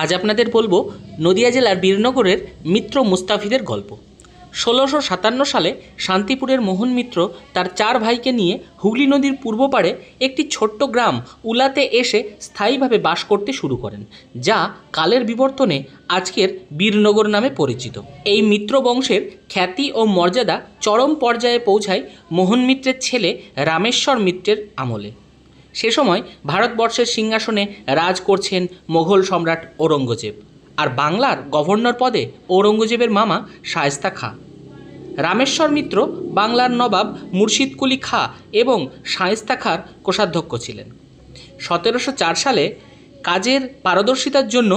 আজ আপনাদের বলব নদিয়া জেলার বীরনগরের মিত্র মুস্তাফিদের গল্প। ষোলোশো সাতান্ন সালে শান্তিপুরের মোহন মিত্র তার চার ভাইকে নিয়ে হুগলি নদীর পূর্ব পাড়ে একটি ছোট্ট গ্রাম উলাতে এসে স্থায়ীভাবে বাস করতে শুরু করেন, যা কালের বিবর্তনে আজকের বীরনগর নামে পরিচিত। এই মিত্র বংশের খ্যাতি ও মর্যাদা চরম পর্যায়ে পৌঁছায় মোহন মিত্রের ছেলে রামেশ্বর মিত্রের আমলে। সে সময় ভারতবর্ষের সিংহাসনে রাজ করছেন মোগল সম্রাট ঔরঙ্গজেব। আর বাংলার গভর্নর পদে ঔরঙ্গজেবের মামা শায়েস্তা খাঁ। রামেশ্বর মিত্র বাংলার নবাব মুর্শিদকুলি খাঁ এবং শায়েস্তা খাঁর কোষাধ্যক্ষ ছিলেন। সতেরোশো চার সালে কাজের পারদর্শিতার জন্য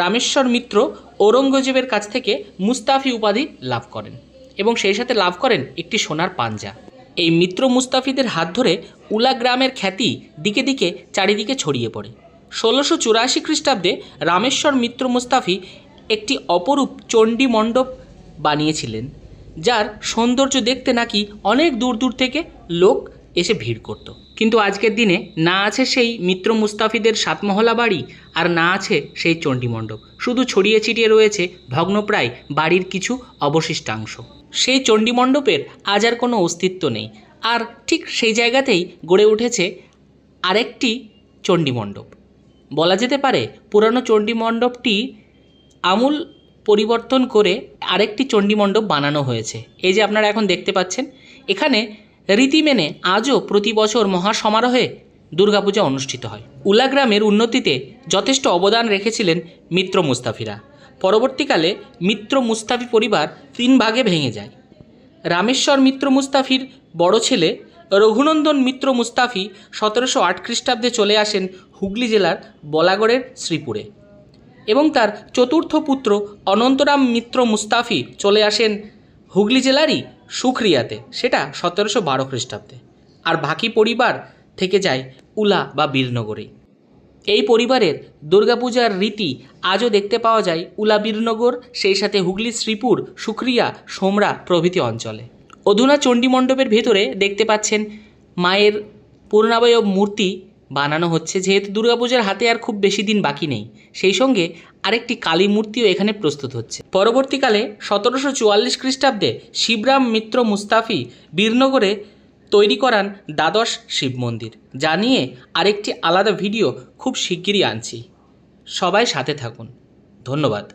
রামেশ্বর মিত্র ঔরঙ্গজেবের কাছ থেকে মুস্তাফি উপাধি লাভ করেন এবং সেই সাথে লাভ করেন একটি সোনার পাঞ্জা। এই মিত্র মুস্তাফিদের হাত ধরে উলা গ্রামের খ্যাতি দিকে দিকে চারিদিকে ছড়িয়ে পড়ে। ষোলোশো চুরাশি খ্রিস্টাব্দে রামেশ্বর মিত্র মুস্তাফি একটি অপরূপ চণ্ডী মণ্ডপ বানিয়েছিলেন, যার সৌন্দর্য দেখতে নাকি অনেক দূর দূর থেকে লোক এসে ভিড় করত। কিন্তু আজকের দিনে না আছে সেই মিত্র মুস্তাফিদের সাতমহলা বাড়ি আর না আছে সেই চণ্ডী মণ্ডপ। শুধু ছড়িয়ে ছিটিয়ে রয়েছে ভগ্নপ্রায় বাড়ির কিছু অবশিষ্টাংশ। সেই চণ্ডী মণ্ডপের আজ আর কোনো অস্তিত্ব নেই। আর ঠিক সেই জায়গাতেই গড়ে উঠেছে আরেকটি চণ্ডী মণ্ডপ বলা যেতে পারে পুরানো চণ্ডী মণ্ডপটি আমূল পরিবর্তন করে আরেকটি চণ্ডী মণ্ডপ বানানো হয়েছে। এই যে আপনারা এখন দেখতে পাচ্ছেন, এখানে রীতি মেনে আজও প্রতি বছর মহাসমারোহে দুর্গাপূজা অনুষ্ঠিত হয়। উলা গ্রামের উন্নতিতে যথেষ্ট অবদান রেখেছিলেন মিত্র মুস্তাফিরা। পরবর্তীকালে মিত্র মুস্তাফি পরিবার তিন ভাগে ভেঙে যায়। রামেশ্বর মিত্র মুস্তাফির বড় ছেলে রঘুনন্দন মিত্র মুস্তাফি সতেরোশো আট খ্রিস্টাব্দে চলে আসেন হুগলি জেলার বলাগড়ের শ্রীপুরে এবং তার চতুর্থ পুত্র অনন্তরাম মিত্র মুস্তাফি চলে আসেন হুগলি জেলারই সুখরিয়াতে, সেটা সতেরোশো বারো খ্রিস্টাব্দে। আর বাকি পরিবার থেকে যায় উলা বা বীরনগরেই। এই পরিবারের দুর্গাপূজার রীতি আজও দেখতে পাওয়া যায় উলা বীরনগর সেই সাথে হুগলি, শ্রীপুর, সুক্রিয়া, সোমরা প্রভৃতি অঞ্চলে। অধুনা চণ্ডী মণ্ডপের ভেতরে দেখতে পাচ্ছেন মায়ের পূর্ণাবয়ব মূর্তি বানানো হচ্ছে, যেহেতু দুর্গাপূজার হাতে আর খুব বেশি দিন বাকি নেই। সেই সঙ্গে আরেকটি কালী মূর্তিও এখানে প্রস্তুত হচ্ছে। পরবর্তীকালে সতেরোশো চুয়াল্লিশ খ্রিস্টাব্দে শিবরাম মিত্র মুস্তাফি বীরনগরে তৈরি করান দ্বাদশ শিব মন্দির, যা নিয়ে আরেকটি আলাদা ভিডিও খুব শিগগিরই আনছি। সবাই সাথে থাকুন। ধন্যবাদ।